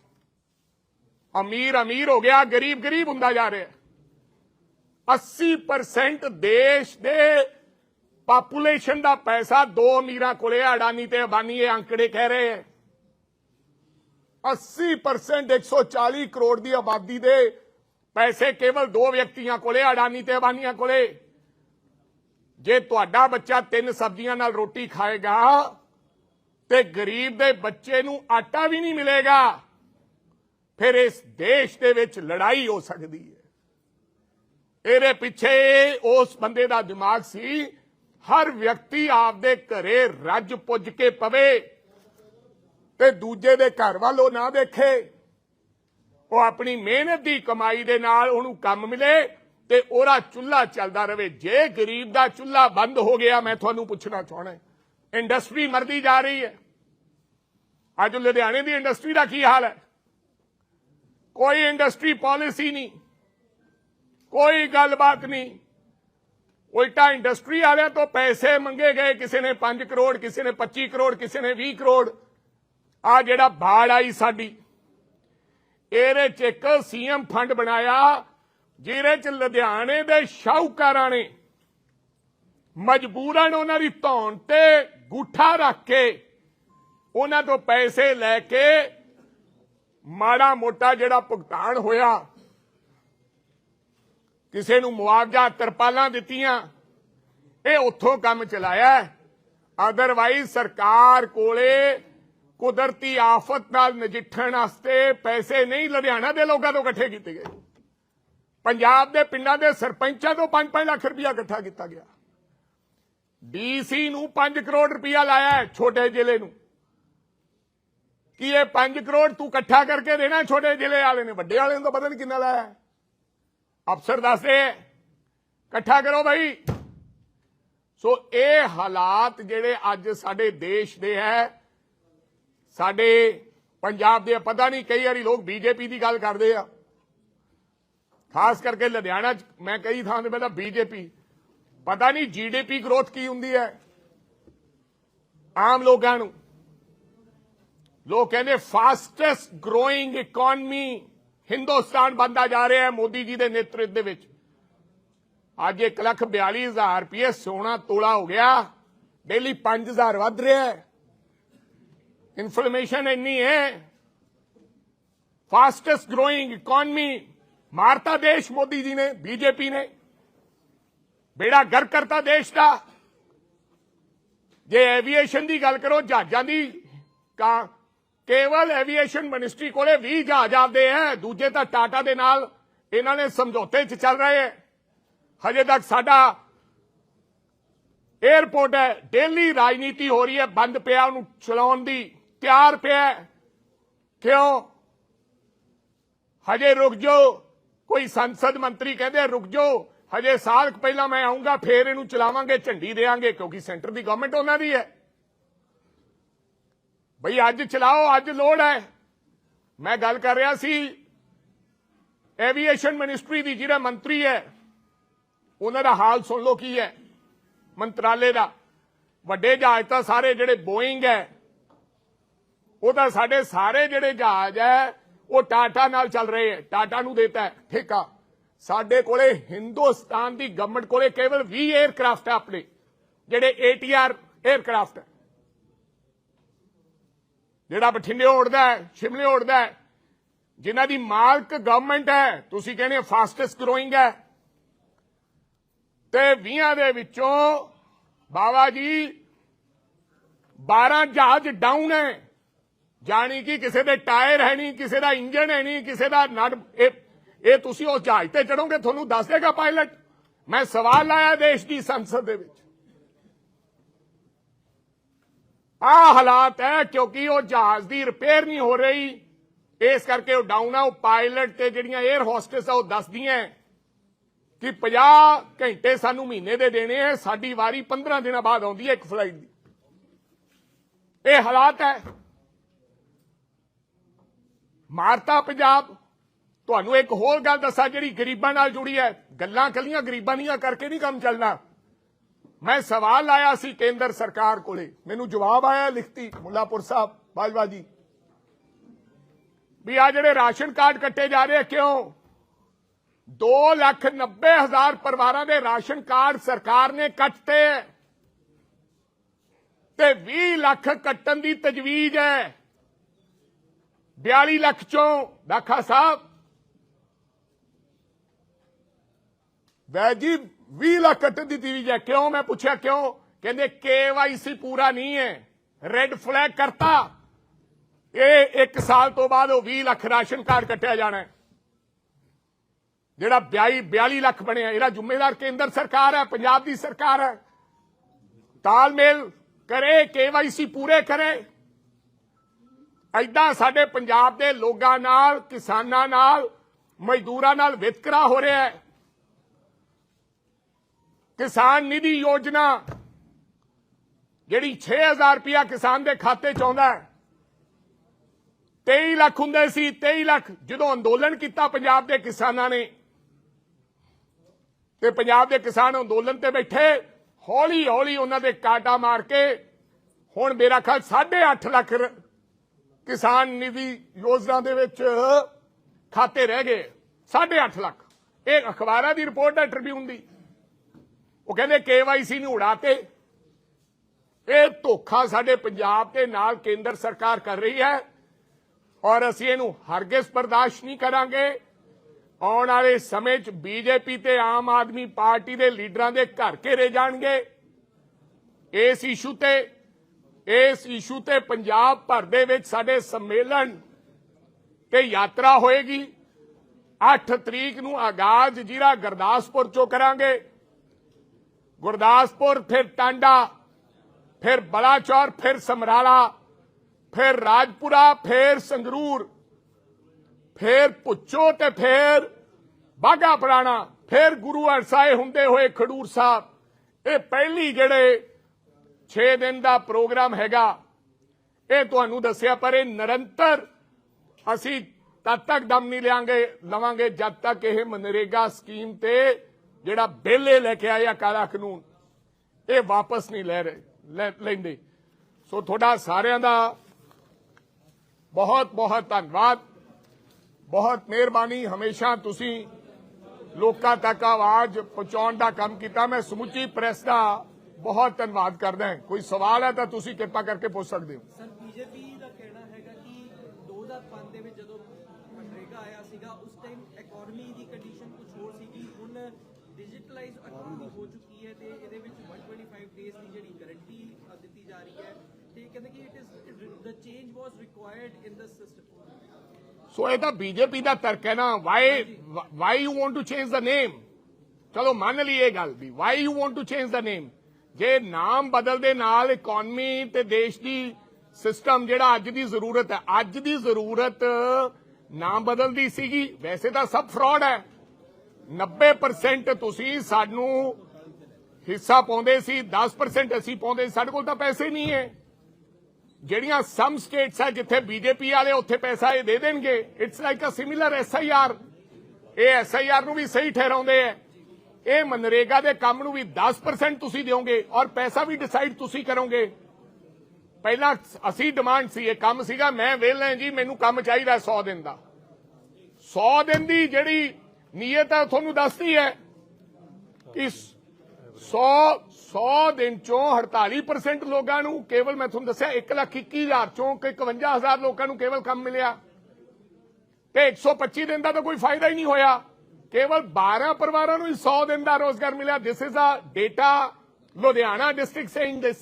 ਅਮੀਰ ਅਮੀਰ ਹੋ ਗਿਆ, ਗਰੀਬ ਗਰੀਬ ਹੁੰਦਾ ਜਾ ਰਿਹਾ 80% ਦੇਸ਼ ਦੇ ਪਾਪੂਲੇਸ਼ਨ ਦਾ ਪੈਸਾ ਦੋ ਅਮੀਰਾਂ ਕੋਲੇ, ਅਡਾਨੀ ਤੇ ਅਬਾਨੀ ਇਹ ਅੰਕੜੇ ਕਹਿ ਰਹੇ ਹੈ। 80% 140 ਕਰੋੜ ਦੀ ਆਬਾਦੀ ਦੇ ਪੈਸੇ ਕੇਵਲ ਦੋ ਵਿਅਕਤੀਆਂ ਕੋਲੇ, ਅਡਾਨੀ ਤੇ ਅਬਾਨੀਆਂ ਕੋਲੇ। ਜੇ ਤੁਹਾਡਾ ਬੱਚਾ ਤਿੰਨ ਸਬਜ਼ੀਆਂ ਨਾਲ ਰੋਟੀ ਖਾਏਗਾ ਤੇ ਗਰੀਬ ਦੇ ਬੱਚੇ ਨੂੰ ਆਟਾ ਵੀ ਨਹੀਂ ਮਿਲੇਗਾ, ਫਿਰ ਇਸ ਦੇਸ਼ ਦੇ ਵਿੱਚ ਲੜਾਈ ਹੋ ਸਕਦੀ ਹੈ। ਇਹਦੇ ਪਿੱਛੇ ਉਸ ਬੰਦੇ ਦਾ ਦਿਮਾਗ ਸੀ, ਹਰ ਵਿਅਕਤੀ ਆਪਦੇ ਘਰੇ ਰੱਜ ਪੁੱਜ ਕੇ ਪਵੇ। ਤੇ ਦੂਜੇ ਦੇ ਘਰ ਵੱਲ ਉਹ ਨਾ ਦੇਖੇ ਉਹ ਆਪਣੀ ਮਿਹਨਤ ਦੀ ਕਮਾਈ ਦੇ ਨਾਲ ਉਹਨੂੰ ਕੰਮ ਮਿਲੇ ਤੇ ਉਹਦਾ ਚੁੱਲ੍ਹਾ ਚੱਲਦਾ ਰਵੇ ਜੇ ਗਰੀਬ ਦਾ ਚੁੱਲ੍ਹਾ ਬੰਦ ਹੋ ਗਿਆ, ਮੈਂ ਤੁਹਾਨੂੰ ਪੁੱਛਣਾ ਚਾਹਣਾ ਇੰਡਸਟਰੀ ਮਰਦੀ ਜਾ ਰਹੀ ਹੈ। ਅੱਜ ਲੁਧਿਆਣੇ ਦੀ ਇੰਡਸਟਰੀ ਦਾ ਕੀ ਹਾਲ ਹੈ? ਕੋਈ ਇੰਡਸਟਰੀ ਪਾਲਿਸੀ ਨਹੀਂ, ਕੋਈ ਗੱਲਬਾਤ ਨਹੀਂ। ਉਲਟਾ ਇੰਡਸਟਰੀ ਵਾਲਿਆਂ ਤੋਂ ਪੈਸੇ ਮੰਗੇ ਗਏ, ਕਿਸੇ ਨੇ 5 ਕਰੋੜ, ਕਿਸੇ ਨੇ 25 ਕਰੋੜ, ਕਿਸੇ ਨੇ 20 ਕਰੋੜ। ਆ ਜਿਹੜਾ ਬਾੜ ਆਈ ਸਾਡੀ, ਇਹਦੇ ਚ ਇੱਕ ਸੀਐਮ ਫੰਡ ਬਣਾਇਆ, ਜਿਹਦੇ ਚ ਲੁਧਿਆਣੇ ਦੇ ਸ਼ਾਹੂਕਾਰਾਂ ਨੇ ਮਜਬੂਰਨ ਉਹਨਾਂ ਦੀ ਧੌਣ ਤੇ ਗੂਠਾ ਰੱਖ ਕੇ ਉਹਨਾਂ ਤੋਂ ਪੈਸੇ ਲੈ ਕੇ ਮਾੜਾ ਮੋਟਾ ਜਿਹੜਾ ਭੁਗਤਾਨ ਹੋਇਆ, ਕਿਸੇ ਨੂੰ ਮੁਆਵਜ਼ਾ ਤਰਪਾਲਾਂ ਦਿੱਤੀਆਂ, ਇਹ ਉੱਥੋਂ ਕੰਮ ਚਲਾਇਆ। ਅਦਰਵਾਈਜ਼ ਸਰਕਾਰ ਕੋਲੇ ਕੁਦਰਤੀ ਆਫਤ ਨਾਲ ਨਜਿੱਠਣ ਵਾਸਤੇ ਪੈਸੇ ਨਹੀਂ ਲੁਧਿਆਣਾ ਦੇ ਲੋਕਾਂ ਤੋਂ ਇਕੱਠੇ ਕੀਤੇ ਗਏ। ਪੰਜਾਬ ਦੇ ਪਿੰਡਾਂ ਦੇ ਸਰਪੰਚਾਂ ਤੋਂ 5-5 ਲੱਖ ਰੁਪਇਆ ਇਕੱਠਾ ਕੀਤਾ ਗਿਆ। ਡੀਸੀ ਨੂੰ 5 ਕਰੋੜ ਰੁਪਇਆ ਲਾਇਆ ਛੋਟੇ ਜ਼ਿਲ੍ਹੇ ਨੂੰ। ਕਿ ਇਹ 5 ਕਰੋੜ ਤੂੰ ਇਕੱਠਾ ਕਰਕੇ ਦੇਣਾ ਛੋਟੇ ਜ਼ਿਲ੍ਹੇ ਵਾਲੇ ਨੇ? ਵੱਡੇ ਵਾਲੇ ਨੂੰ ਤਾਂ ਪਤਾ ਨਹੀਂ ਕਿੰਨਾ ਲਾਇਆ ਅਫਸਰ ਦੱਸਦੇ ਇਕੱਠਾ ਕਰੋ ਭਾਈ ਸੋ ਇਹ ਹਾਲਾਤ ਜਿਹੜੇ ਅੱਜ ਸਾਡੇ ਦੇਸ਼ ਦੇ ਹੈ ਸਾਡੇ ਪੰਜਾਬ ਦੇ ਪਤਾ ਨਹੀਂ ਕਈ ਵਾਰੀ ਲੋਕ ਬੀਜੇਪੀ ਦੀ ਗੱਲ ਕਰਦੇ ਆ। ਖਾਸ ਕਰਕੇ ਲੁਧਿਆਣਾ ਚ ਮੈਂ ਕਈ ਥਾਂ ਤੇ ਪਹਿਲਾਂ ਬੀਜੇਪੀ। ਪਤਾ ਨਹੀਂ ਜੀਡੀਪੀ ਗਰੋਥ ਕੀ ਹੁੰਦੀ ਹੈ। ਆਮ ਲੋਕਾਂ ਨੂੰ। ਲੋਕ ਕਹਿੰਦੇ ਫਾਸਟੈਸਟ ਗਰੋਇੰਗ ਇਕਨੋਮੀ ਹਿੰਦੁਸਤਾਨ ਬੰਦਾ ਜਾ ਰਿਹਾ ਹੈ ਮੋਦੀ ਜੀ ਦੇ ਨੇਤਰਤਵ ਦੇ ਵਿੱਚ। ਅੱਜ 142000 ਰੁਪਏ ਸੋਨਾ ਤੋਲਾ ਹੋ ਗਿਆ। ਡੇਲੀ 5000 ਵੱਧ ਰਿਹਾ ਹੈ। ਇਨਫਲੇਸ਼ਨ ਇੰਨੀ ਹੈ। ਫਾਸਟੈਸਟ ਗਰੋਇੰਗ ਇਕਨੋਮੀ ਮਾਰਤਾ ਦੇਸ਼ ਮੋਦੀ ਜੀ ਨੇ, ਬੀਜੇਪੀ ਨੇ। ਬੇੜਾ ਗਰ ਕਰਤਾ ਦੇਸ਼ ਦਾ। ਜੇ ਐਵੀਏਸ਼ਨ ਦੀ ਗੱਲ ਕਰੋ, ਜਹਾਜ਼ਾਂ ਦੀ ਕਾ ਕੇਵਲ ਐਵੀਏਸ਼ਨ ਮਿਨਿਸਟਰੀ ਕੋਲੇ 20 ਜਹਾਜ਼ ਆਉਂਦੇ ਹੈ। ਦੂਜੇ ਤਾਂ ਟਾਟਾ ਦੇ ਨਾਲ ਇਹਨਾਂ ਨੇ ਸਮਝੌਤੇ 'ਚ ਚੱਲ ਰਹੇ ਹੈ। ਹਜੇ ਤੱਕ ਸਾਡਾ 에ਅਰਪੋਰਟ ਹੈ। ਡੇਲੀ ਰਾਜਨੀਤੀ ਹੋ ਰਹੀ ਹੈ। ਬੰਦ ਪਿਆ ਉਹਨੂੰ ਚਲਾਉਣ ਦੀ। ਤਿਆਰ ਪਿਆ ਕਿਉਂ? ਹਜੇ ਰੁਕ ਜਾਓ। ਕੋਈ ਸੰਸਦ ਮੰਤਰੀ ਕਹਿੰਦੇ ਰੁਕ ਜਾਓ। ਹਜੇ ਸਾਲ ਪਹਿਲਾਂ ਮੈਂ ਆਉਂਗਾ ਫੇਰ ਇਹਨੂੰ ਚਲਾਵਾਂਗੇ, ਝੰਡੀ ਦੇਵਾਂਗੇ, ਕਿਉਂਕਿ ਸੈਂਟਰ ਦੀ ਗਵਰਨਮੈਂਟ ਉਹਨਾਂ ਦੀ ਹੈ। ਬਈ ਅੱਜ ਚਲਾਓ, ਅੱਜ ਲੋੜ ਹੈ। ਮੈਂ ਗੱਲ ਕਰ ਰਿਹਾ ਸੀ ਐਵੀਏਸ਼ਨ ਮਿਨਿਸਟਰੀ ਦੀ ਜਿਹੜਾ ਮੰਤਰੀ ਹੈ, ਉਹਨਾਂ ਦਾ ਹਾਲ ਸੁਣ ਲਓ ਕੀ ਹੈ। ਮੰਤਰਾਲੇ ਦਾ। ਵੱਡੇ ਜਹਾਜ਼ ਤਾਂ ਸਾਰੇ ਜਿਹੜੇ ਬੋਇੰਗ ਹੈ ਉਹ ਤਾਂ ਸਾਡੇ ਸਾਰੇ ਜਿਹੜੇ ਜਹਾਜ਼ ਹੈ, ਉਹ ਟਾਟਾ ਨਾਲ ਚੱਲ ਰਹੇ ਹੈ। ਟਾਟਾ ਨੂੰ ਦੇਤਾ ਠੇਕਾ। ਸਾਡੇ ਕੋਲੇ ਹਿੰਦੁਸਤਾਨ ਦੀ ਗਵਰਨਮੈਂਟ ਕੋਲੇ ਕੇਵਲ 20 에ਅਰਕ੍ਰਾਫਟ ਹੈ ਆਪਣੇ। ਜਿਹੜੇ ਏਟੀਆਰ 에ਅਰਕ੍ਰਾਫਟ ਹੈ। ਜਿਹੜਾ ਬਠਿੰਡੇ ਉੜਦਾ ਹੈ, ਸ਼ਿਮਲੇ ਉੜਦਾ ਹੈ। ਜਿਨ੍ਹਾਂ ਦੀ ਮਾਲਕ ਗਵਰਨਮੈਂਟ ਹੈ, ਤੁਸੀਂ ਕਹਿੰਦੇ ਫਾਸਟੈਸਟ ਗਰੋਇੰਗ ਹੈ। ਤੇ 20 ਦੇ ਵਿੱਚੋਂ ਬਾਬਾ ਜੀ 12 ਜਹਾਜ਼ ਡਾਊਨ ਹੈ। ਜਾਣੀ ਕਿ ਕਿਸੇ ਦੇ ਟਾਇਰ ਹੈ ਨਹੀਂ, ਕਿਸੇ ਦਾ ਇੰਜਨ ਹੈ ਨਹੀਂ, ਕਿਸੇ ਦਾ ਨਟ ਇਹ ਇਹ ਤੁਸੀਂ ਉਸ ਜਹਾਜ਼ ਤੇ ਚੜੋਗੇ ਤੁਹਾਨੂੰ ਦੱਸ ਦੇਗਾ ਪਾਇਲਟ। ਮੈਂ ਸਵਾਲ ਲਾਇਆ ਦੇਸ਼ ਦੀ ਸੰਸਦ ਦੇ ਵਿੱਚ। ਆ ਹਾਲਾਤ ਹੈ, ਕਿਉਂਕਿ ਉਹ ਜਹਾਜ਼ ਦੀ ਰਿਪੇਅਰ ਨਹੀਂ ਹੋ ਰਹੀ। ਇਸ ਕਰਕੇ ਉਹ ਡਾਊਨ ਆ, ਉਹ ਪਾਇਲਟ ਤੇ ਜਿਹੜੀਆਂ 에ਅਰ ਹੋਸਟਸ ਆ, ਉਹ ਦੱਸਦੀਆਂ ਕਿ 50 ਘੰਟੇ ਸਾਨੂੰ ਮਹੀਨੇ ਦੇ ਦੇਣੇ ਆ ਸਾਡੀ ਵਾਰੀ 15 ਦਿਨਾਂ ਬਾਅਦ ਆਉਂਦੀ ਹੈ ਇੱਕ ਫਲਾਈਟ ਦੀ। ਇਹ ਹਾਲਾਤ ਹੈ। ਮਾਰਤਾ ਪੰਜਾਬ। ਤੁਹਾਨੂੰ ਇੱਕ ਹੋਰ ਗੱਲ ਦੱਸਾਂ ਜਿਹੜੀ ਗਰੀਬਾਂ ਨਾਲ ਜੁੜੀ ਹੈ। ਗੱਲਾਂ ਕੱਲੀਆਂ ਗਰੀਬਾਂ ਦੀਆਂ ਕਰਕੇ ਨਹੀਂ ਕੰਮ ਚੱਲਣਾ। ਮੈਂ ਸਵਾਲ ਲਾਇਆ ਸੀ ਕੇਂਦਰ ਸਰਕਾਰ ਕੋਲੇ। ਮੈਨੂੰ ਜਵਾਬ ਆਇਆ ਲਿਖਤੀ, ਮੁੱਲਾਪੁਰ ਸਾਹਿਬ, ਬਾਜਵਾ ਜੀ। ਵੀ ਆ ਜਿਹੜੇ ਰਾਸ਼ਨ ਕਾਰਡ ਕੱਟੇ ਜਾ ਰਹੇ ਕਿਉਂ? 2 ਲੱਖ 90 ਹਜ਼ਾਰ ਪਰਿਵਾਰਾਂ ਦੇ ਰਾਸ਼ਨ ਕਾਰਡ ਸਰਕਾਰ ਨੇ ਕੱਟਤੇ ਹੈ। ਤੇ 20 ਲੱਖ ਕੱਟਣ ਦੀ ਤਜਵੀਜ਼ ਹੈ। 42 ਲੱਖ ਚੋਂ ਦਾਖਾ ਸਾਹਿਬ ਵੈਜੀ 20 ਲੱਖ ਕੱਟਣ ਦੀ ਤਜਵੀਜ਼ ਹੈ ਕਿਉਂ? ਮੈਂ ਪੁੱਛਿਆ ਕਿਉਂ? ਕਹਿੰਦੇ ਕੇਵਾਈਸੀ ਪੂਰਾ ਨਹੀਂ ਹੈ। ਰੈੱਡ ਫਲੈਗ ਕਰਤਾ। ਇਹ 1 ਸਾਲ ਤੋਂ ਬਾਅਦ ਉਹ 20 ਲੱਖ ਰਾਸ਼ਨ ਕਾਰਡ ਕੱਟਿਆ ਜਾਣਾ ਜਿਹੜਾ 22 42 ਲੱਖ ਬਣਿਆ, ਇਹਦਾ ਜ਼ਿੰਮੇਵਾਰ ਕੇਂਦਰ ਸਰਕਾਰ ਹੈ, ਪੰਜਾਬ ਦੀ ਸਰਕਾਰ ਹੈ। ਤਾਲਮੇਲ ਕਰੇ ਕੇਵਾਈਸੀ ਪੂਰੇ ਕਰੇ। ਐਦਾਂ ਸਾਡੇ ਪੰਜਾਬ ਦੇ ਲੋਕਾਂ ਨਾਲ, ਕਿਸਾਨਾਂ ਨਾਲ, ਮਜ਼ਦੂਰਾਂ ਨਾਲ ਵਿਤਕਰਾ ਹੋ ਰਿਹਾ ਹੈ। ਕਿਸਾਨ ਨਿਧੀ ਯੋਜਨਾ, ਜਿਹੜੀ 6000 ਰੁਪਇਆ ਕਿਸਾਨ ਦੇ ਖਾਤੇ ਚ ਆਉਂਦਾ ਹੈ। 23 ਲੱਖ ਹੁੰਦੇ ਸੀ 23 ਲੱਖ ਜਦੋਂ ਅੰਦੋਲਨ ਕੀਤਾ ਪੰਜਾਬ ਦੇ ਕਿਸਾਨਾਂ ਨੇ। ਤੇ ਪੰਜਾਬ ਦੇ ਕਿਸਾਨ ਅੰਦੋਲਨ ਤੇ ਬੈਠੇ ਹੌਲੀ ਹੌਲੀ ਉਹਨਾਂ ਦੇ ਕਾਟਾ ਮਾਰ ਕੇ ਹੁਣ ਮੇਰਾ ਖਿਆਲ 8.5 ਲੱਖ ਕਿਸਾਨ ਨਿਧੀ ਯੋਜਨਾ ਦੇ ਵਿੱਚ ਖਾਤੇ ਰਹਿ ਗਏ 8.5 ਲੱਖ। ਇਹ ਅਖਬਾਰਾਂ ਦੀ ਰਿਪੋਰਟ ਹੈ ਟ੍ਰਿਬਿਊਨ ਦੀ। ਉਹ ਕਹਿੰਦੇ ਕੇਵਾਈਸੀ ਨੂੰ ਉਡਾਤੇ। ਇਹ ਧੋਖਾ ਸਾਡੇ ਪੰਜਾਬ ਦੇ ਨਾਲ ਕੇਂਦਰ ਸਰਕਾਰ ਕਰ ਰਹੀ ਹੈ ਔਰ ਅਸੀਂ ਇਹਨੂੰ ਹਰਗਿਜ਼ ਬਰਦਾਸ਼ਤ ਨਹੀਂ ਕਰਾਂਗੇ। ਆਉਣ ਵਾਲੇ ਸਮੇਂ 'ਚ ਬੀਜੇਪੀ ਤੇ ਆਮ ਆਦਮੀ ਪਾਰਟੀ ਦੇ ਲੀਡਰਾਂ ਦੇ ਘਰ ਘੇਰੇ ਜਾਣਗੇ। ਇਸ ਇਸ਼ੂ ਤੇ ਇਸ ਇਸ਼ੂ ਤੇ ਪੰਜਾਬ ਭਰ ਦੇ ਵਿੱਚ ਸਾਡੇ ਸੰਮੇਲਨ ਤੇ ਯਾਤਰਾ ਹੋਏਗੀ। 8 ਤਰੀਕ ਨੂੰ ਆਗਾਜ਼ ਜ਼ਿਲ੍ਹਾ ਗੁਰਦਾਸਪੁਰ ਚੋਂ ਕਰਾਂਗੇ। ਗੁਰਦਾਸਪੁਰ, ਫਿਰ ਟਾਂਡਾ, ਫਿਰ ਬਲਾਚੌਰ, ਫਿਰ ਸਮਰਾਲਾ, ਫਿਰ ਰਾਜਪੁਰਾ, ਫਿਰ ਸੰਗਰੂਰ, ਫਿਰ ਪੁੱਚੋ ਤੇ ਫਿਰ ਬਾਗਾ ਪੁਰਾਣਾ, ਫਿਰ ਗੁਰੂ ਅਰਸਾਏ ਹੁੰਦੇ ਹੋਏ ਖਡੂਰ ਸਾਹਿਬ। ਇਹ ਪਹਿਲੀ ਜਿਹੜੇ 6 ਦਿਨ ਦਾ ਪ੍ਰੋਗਰਾਮ ਹੈਗਾ। ਇਹ ਤੁਹਾਨੂੰ ਦੱਸਿਆ, ਪਰ ਇਹ ਨਿਰੰਤਰ ਅਸੀਂ ਤਦ ਤੱਕ ਦਮ ਨਹੀਂ ਲਿਆਂਗੇ, ਲਵਾਂਗੇ ਜਦ ਤੱਕ ਇਹ ਮਨਰੇਗਾ ਸਕੀਮ ਤੇ ਜਿਹੜਾ ਬਿੱਲ ਇਹ ਲੈ ਕੇ ਆਇਆ ਕਾਲਾ ਕਾਨੂੰਨ, ਇਹ ਵਾਪਸ ਨਹੀਂ ਲੈ ਰਹੇ, ਲੈ- ਲੈਂਦੇ। ਸੋ ਤੁਹਾਡਾ ਸਾਰਿਆਂ ਦਾ ਬਹੁਤ ਬਹੁਤ ਧੰਨਵਾਦ। ਬਹੁਤ ਮਿਹਰਬਾਨੀ। ਹਮੇਸ਼ਾ ਤੁਸੀਂ ਲੋਕਾਂ ਤੱਕ ਆਵਾਜ਼ ਪਹੁੰਚਾਉਣ ਦਾ ਕੰਮ ਕੀਤਾ। ਮੈਂ ਸਮੁੱਚੀ ਪ੍ਰੈਸ ਦਾ ਬਹੁਤ ਧੰਨਵਾਦ ਕਰਦਾ ਹਾਂ। ਕੋਈ ਸਵਾਲ ਹੈ ਤਾਂ ਤੁਸੀਂ ਕਿਰਪਾ ਕਰਕੇ ਪੁੱਛ ਸਕਦੇ ਹੋ। ਸਰ ਬੀਜੇਪੀ ਦਾ ਕਹਿਣਾ ਹੈਗਾ ਕਿ 2005 ਦੇ ਵਿੱਚ ਜਦੋਂ ਮਨਰੇਗਾ ਆਇਆ ਸੀਗਾ ਉਸ ਟਾਈਮ ਇਕਨੋਮੀ ਦੀ ਕੰਡੀਸ਼ਨ ਕੁਝ ਹੋਰ ਸੀਗੀ। ਹੁਣ ਡਿਜੀਟਲਾਈਜ਼ ਇਕਨੋਮੀ ਹੋ ਚੁੱਕੀ ਹੈ ਤੇ ਇਹਦੇ ਵਿੱਚ 125 ਡੇਜ਼ ਦੀ ਜਿਹੜੀ ਗਾਰੰਟੀ ਦਿੱਤੀ ਜਾ ਰਹੀ ਹੈ। ਤੇ ਕਹਿੰਦੇ ਕਿ it is the change was required in the system so ਇਹ ਤਾਂ ਬੀਜੇਪੀ ਦਾ ਤਰਕ ਹੈ ਨਾ। Why why you want to change the name ਚਲੋ ਮੰਨ ਲਈ ਇਹ ਗੱਲ ਵੀ। Why you want to change the name ਜੇ ਨਾਮ ਬਦਲ ਦੇ ਨਾਲ ਇਕਨੋਮੀ ਤੇ ਦੇਸ਼ ਦੀ ਸਿਸਟਮ ਜਿਹੜਾ ਅੱਜ ਦੀ ਜ਼ਰੂਰਤ ਹੈ, ਅੱਜ ਦੀ ਜ਼ਰੂਰਤ ਨਾਮ ਬਦਲਦੀ ਸੀਗੀ, ਵੈਸੇ ਤਾਂ ਸਭ ਫਰਾਡ ਹੈ। 90% ਤੁਸੀਂ ਸਾਨੂੰ ਹਿੱਸਾ ਪਾਉਂਦੇ ਸੀ 10% ਅਸੀਂ ਪਾਉਂਦੇ ਸਾਡੇ ਕੋਲ ਤਾਂ ਪੈਸੇ ਨਹੀਂ ਹੈ। ਜਿਹੜੀਆਂ ਸਮ ਸਟੇਟਸ ਹੈ, ਜਿੱਥੇ ਬੀਜੇਪੀ ਵਾਲੇ ਉੱਥੇ ਪੈਸਾ ਇਹ ਦੇ ਦੇਣਗੇ। It's like a similar SIR ਇਹ ਐਸਆਈਆਰ ਨੂੰ ਵੀ ਸਹੀ ਠਹਿਰਾਉਂਦੇ ਐ ਇਹ ਮਨਰੇਗਾ ਦੇ ਕੰਮ ਨੂੰ ਵੀ 10% ਤੁਸੀਂ ਦਿਓਗੇ ਔਰ ਪੈਸਾ ਵੀ ਡਿਸਾਈਡ ਤੁਸੀਂ ਕਰੋਗੇ। ਪਹਿਲਾਂ ਅਸੀਂ ਡਿਮਾਂਡ ਸੀ, ਇਹ ਕੰਮ ਸੀਗਾ, ਮੈਂ ਵਿਹਲਾ ਜੀ, ਮੈਨੂੰ ਕੰਮ ਚਾਹੀਦਾ 100 ਦਿਨ ਦਾ। 100 ਦਿਨ ਦੀ ਜਿਹੜੀ ਨੀਅਤ ਹੈ ਤੁਹਾਨੂੰ ਦੱਸਦੀ ਹੈ ਕਿ 100 100 ਦਿਨ ਚੋਂ 48% ਲੋਕਾਂ ਨੂੰ ਕੇਵਲ, ਮੈਂ ਤੁਹਾਨੂੰ ਦੱਸਿਆ 121000 ਚੋਂ ਕਿ 51000 ਲੋਕਾਂ ਨੂੰ ਕੇਵਲ ਕੰਮ ਮਿਲਿਆ। ਤੇ 125 ਦਿਨ ਦਾ ਤਾਂ ਕੋਈ ਫਾਇਦਾ ਹੀ ਨਹੀਂ ਹੋਇਆ। ਕੇਵਲ 12 ਪਰਿਵਾਰਾਂ ਨੂੰ ਹੀ 100 ਦਿਨ ਦਾ ਰੋਜ਼ਗਾਰ ਮਿਲਿਆ। This is a data Ludhiana district saying this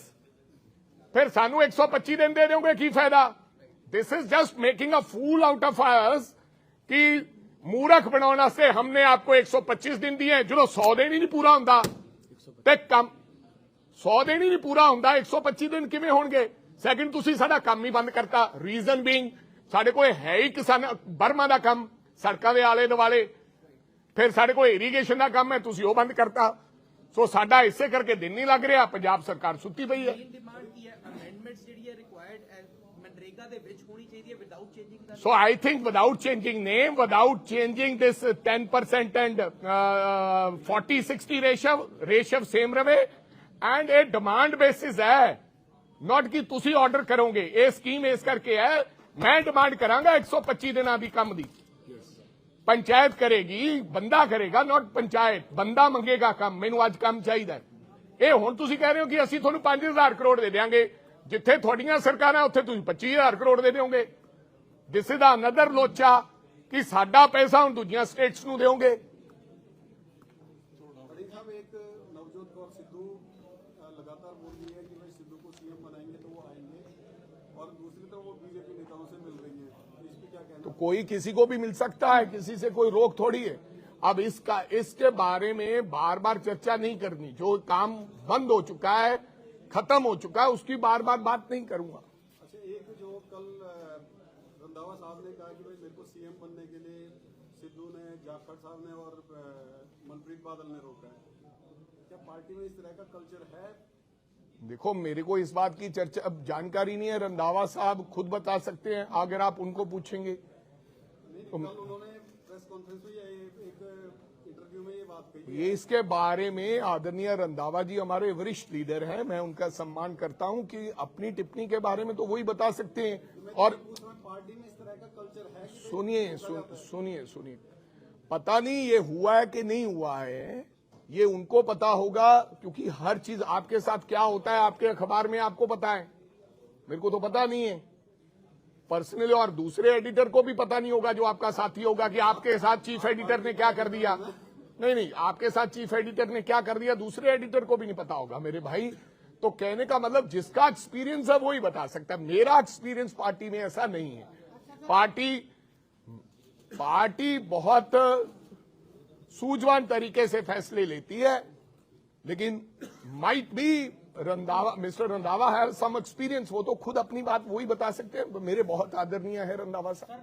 ਫਿਰ ਸਾਨੂੰ 125 ਦਿਨ ਦੇ ਦਿਓਗੇ, ਕੀ ਫਾਇਦਾ? This is just making a fool out of us ਕਿ ਮੂਰਖ ਬਣਾਉਣ ਵਾਸਤੇ ਹਮਨੇ ਆਪਕੋ 125 ਦਿਨ ਦਿਏ, ਜਦੋਂ 100 ਦਿਨ ਹੀ ਨਹੀਂ ਪੂਰਾ ਹੁੰਦਾ। ਤੇ ਕੰਮ 100 ਦਿਨ ਹੀ ਨਹੀਂ ਪੂਰਾ ਹੁੰਦਾ 125 ਦਿਨ ਕਿਵੇਂ ਹੋਣਗੇ? ਸੈਕਿੰਡ ਤੁਸੀਂ ਸਾਡਾ ਕੰਮ ਹੀ ਬੰਦ ਕਰਤਾ। ਰੀਜ਼ਨ ਬੀਇੰਗ ਸਾਡੇ ਕੋਲ ਹੈ ਹੀ ਕਿਸਾਨ, ਬਰਮਾ ਦਾ ਕੰਮ। ਸੜਕਾਂ ਦੇ ਆਲੇ ਦੁਆਲੇ ਫਿਰ ਸਾਡੇ ਕੋਲ ਇਰੀਗੇਸ਼ਨ ਦਾ ਕੰਮ ਹੈ ਤੁਸੀਂ ਉਹ ਬੰਦ ਕਰਤਾ। ਸੋ ਸਾਡਾ ਇਸੇ ਕਰਕੇ ਦਿਨ ਨਹੀਂ ਲੱਗ ਰਿਹਾ ਪੰਜਾਬ ਸਰਕਾਰ ਸੁੱਤੀ ਪਈ ਹੈ। ਮੇਨ ਡਿਮਾਂਡ ਕੀ ਹੈ? ਅਮੈਂਡਮੈਂਟਸ ਜਿਹੜੀ ਹੈ ਰਿਕੁਆਇਰਡ ਮਨਰੇਗਾ ਦੇ ਵਿੱਚ ਹੋਣੀ ਚਾਹੀਦੀ ਹੈ without changing the So I think without changing name, without changing this uh, 10% and uh, 40-60 ratio, ratio same ਰਵੇ and a demand basis ਹੈ not ਕਿ ਤੁਸੀਂ ਆਰਡਰ ਕਰੋਗੇ ਇਹ ਸਕੀਮ ਇਸ ਕਰਕੇ ਹੈ ਮੈਂ ਡਿਮਾਂਡ ਕਰਾਂਗਾ 125 ਦਿਨਾਂ ਦੀ ਕੰਮ ਦੀ ਪੰਚਾਇਤ ਕਰੇਗੀ, ਬੰਦਾ ਕਰੇਗਾ ਨਾਟ ਪੰਚਾਇਤ। ਬੰਦਾ ਮੰਗੇਗਾ ਕੰਮ, ਮੈਨੂੰ ਅੱਜ ਕੰਮ ਚਾਹੀਦਾ ਇਹ ਹੁਣ ਤੁਸੀਂ ਕਹਿ ਰਹੇ ਹੋ ਕਿ ਅਸੀਂ ਤੁਹਾਨੂੰ 5000 ਕਰੋੜ ਦੇ ਦੇਵਾਂਗੇ ਜਿੱਥੇ ਤੁਹਾਡੀਆਂ ਸਰਕਾਰਾਂ, ਉੱਥੇ ਤੁਸੀਂ 25000 ਕਰੋੜ ਦੇ ਦਿਓਗੇ। ਦਿਸ ਇਜ਼ ਦਾ ਅਨਦਰ ਲੋਚਾ ਕਿ ਸਾਡਾ ਪੈਸਾ ਹੁਣ ਦੂਜੀਆਂ ਸਟੇਟਸ ਨੂੰ ਦਿਓਗੇ। और वो बीजेपी नेताओं से मिल रही है। तो इस पे क्या कहना तो कोई किसी को भी मिल सकता है किसी से कोई रोक थोड़ी है। अब इसका इसके बारे में बार बार चर्चा नहीं करनी। जो काम बंद हो चुका है खत्म हो चुका है उसकी बार बार बात नहीं करूँगा। अच्छा एक जो कल रंधावा साहब ने कहा कि भाई मेरे को सीएम बनने के लिए सिद्धू ने जाखड़ साहब ने और मनप्रीत बादल ने रोका है। क्या पार्टी में इस तरह का कल्चर है? देखो मेरे को इस बात की चर्चा अब जानकारी नहीं है रंधावा साहब खुद बता सकते हैं अगर आप उनको पूछेंगे। में ये इसके बारे में आदरणीय रंधावा जी हमारे वरिष्ठ लीडर हैं मैं उनका सम्मान करता हूँ कि अपनी टिप्पणी के बारे में तो वही बता सकते हैं। और कल्चर है सुनिए सुनिए सुनिए। पता नहीं ये हुआ है कि नहीं हुआ है ये उनको पता होगा, क्योंकि हर चीज़ आपके साथ क्या होता है, आपके अखबार में आपको पता है। मेरे को तो पता नहीं है। पर्सनली और दूसरे एडिटर को भी पता नहीं होगा, जो आपका साथी होगा, कि आपके साथ चीफ एडिटर ने क्या कर दिया। नहीं नहीं, आपके साथ चीफ एडिटर ने क्या कर दिया, दूसरे एडिटर को भी नहीं पता होगा। मेरे भाई तो कहने का मतलब जिसका एक्सपीरियंस है वो ही बता सकता है। मेरा एक्सपीरियंस पार्टी में ऐसा नहीं है। पार्टी पार्टी बहुत सूझवान तरीके से फैसले लेती है, लेकिन might be Randhawa mister Randhawa है सम एक्सपीरियंस वो तो खुद अपनी बात वही बता सकते हैं। मेरे बहुत आदरणीय है रंधावा साहब।